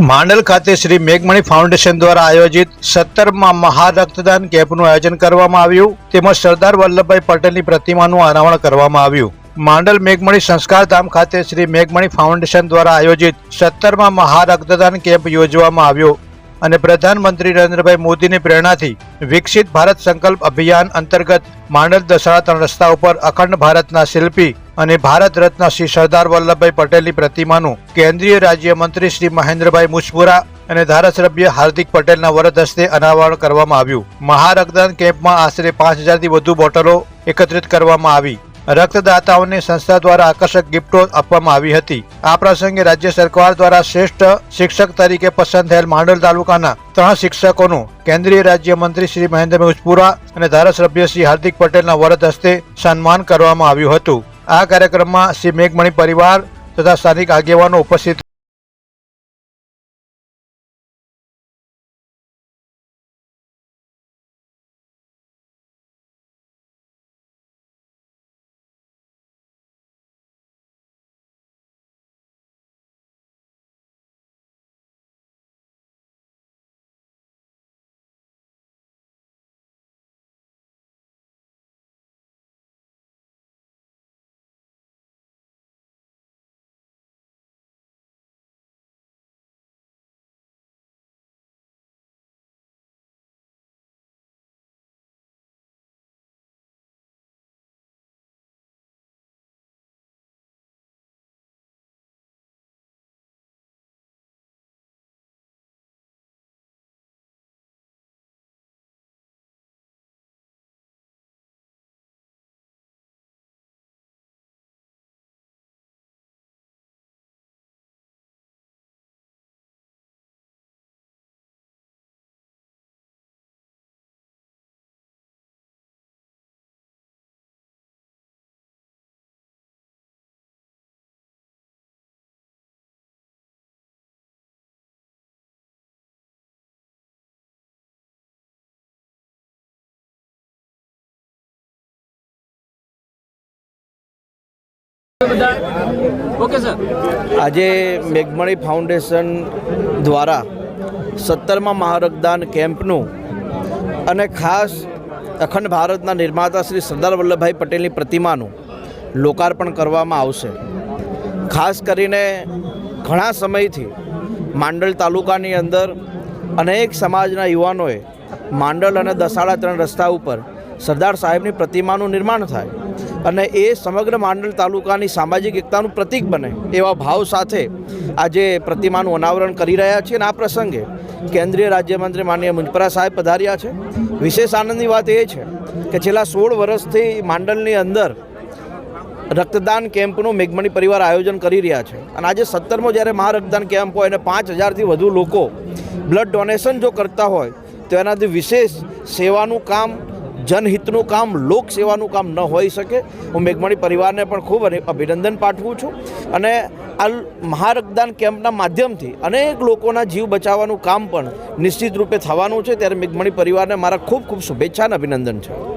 માંડલ ખાતે શ્રી મેઘમણી ફાઉન્ડેશન દ્વારા આયોજિત સત્તરમાં મહારક્તદાન કેમ્પનું આયોજન કરવામાં આવ્યું. તેમજ સરદાર વલ્લભભાઈ પટેલની પ્રતિમાનું અનાવરણ કરવામાં આવ્યું. માંડલ મેઘમણી સંસ્કાર ધામ ખાતે શ્રી મેઘમણી ફાઉન્ડેશન દ્વારા આયોજિત સત્તરમાં મહારક્તદાન કેમ્પ યોજવામાં આવ્યો. અને પ્રધાનમંત્રી નરેન્દ્રભાઈ મોદીની પ્રેરણાથી વિકસિત ભારત સંકલ્પ અભિયાન અંતર્ગત માંડલ દસાડા ત્રણ રસ્તા ઉપર અખંડ ભારતના શિલ્પી અને ભારત રત્ન શ્રી સરદાર વલ્લભભાઈ પટેલની પ્રતિમાનું કેન્દ્રીય રાજ્યમંત્રી શ્રી મહેન્દ્રભાઈ મુછપુરા અને ધારાસભ્ય હાર્દિક પટેલના વરદ હસ્તે અનાવરણ કરવામાં આવ્યું. મહારક્તદાન કેમ્પમાં આશરે પાંચ હજારથી વધુ બોટલો એકત્રિત કરવામાં આવી. રક્તદાતાઓને સંસ્થા દ્વારા આકર્ષક ગિફ્ટો આપવામાં આવી હતી. આ પ્રસંગે રાજ્ય સરકાર દ્વારા શ્રેષ્ઠ શિક્ષક તરીકે પસંદ થયેલ માંડલ તાલુકાના ત્રણ શિક્ષકોનું કેન્દ્રીય રાજ્યમંત્રી શ્રી મહેન્દ્રભાઈ ઉચપુરા અને ધારાસભ્ય શ્રી હાર્દિક પટેલના વરદ હસ્તે સન્માન કરવામાં આવ્યું હતું. આ કાર્યક્રમમાં શ્રી મેઘમણી પરિવાર તથા સ્થાનિક આગેવાનો ઉપસ્થિત ઓકે સર આજે મેઘમણી ફાઉન્ડેશન દ્વારા સત્તરમાં મહારક્તદાન કેમ્પનું અને ખાસ અખંડ ભારતના નિર્માતા શ્રી સરદાર વલ્લભભાઈ પટેલની પ્રતિમાનું લોકાર્પણ કરવામાં આવશે. ખાસ કરીને ઘણા સમયથી માંડલ તાલુકાની અંદર અનેક સમાજના યુવાનોએ માંડલ અને દસાડા ત્રણ રસ્તા ઉપર સરદાર સાહેબની પ્રતિમાનું નિર્માણ થાય. અને એ સમગ્ર માંડલ તાલુકાની સામાજિક એકતાનું પ્રતીક બને એવા ભાવ સાથે આજે પ્રતિમાનું અનાવરણ કરી રહ્યા છીએ અને આ પ્રસંગે કેન્દ્રીય રાજ્યમંત્રી માનનીય મુંજપરા સાહેબ પધાર્યા છે. વિશેષ આનંદની વાત એ છે કે છેલ્લા સોળ વર્ષથી માંડલની અંદર રક્તદાન કેમ્પનું મેઘમણી પરિવાર આયોજન કરી રહ્યા છે. અને આજે સત્તરમો જ્યારે મહારક્તદાન કેમ્પ હોય અને પાંચ હજારથી વધુ લોકો બ્લડ ડોનેશન જો કરતા હોય તો એનાથી વિશેષ સેવાનું કામ જનહિતનું કામ, લોકસેવાનું કામ ન હોઈ શકે. હું મેઘમણી પરિવારને પણ ખૂબ અભિ- અભિનંદન પાઠવું છું. અને આ મહારક્તદાન કેમ્પના માધ્યમથી અનેક લોકોના જીવ બચાવવાનું કામ પણ નિશ્ચિત રૂપે થવાનું છે. ત્યારે મેઘમણી પરિવારને મારા ખૂબ ખૂબ શુભેચ્છા અને અભિનંદન છે.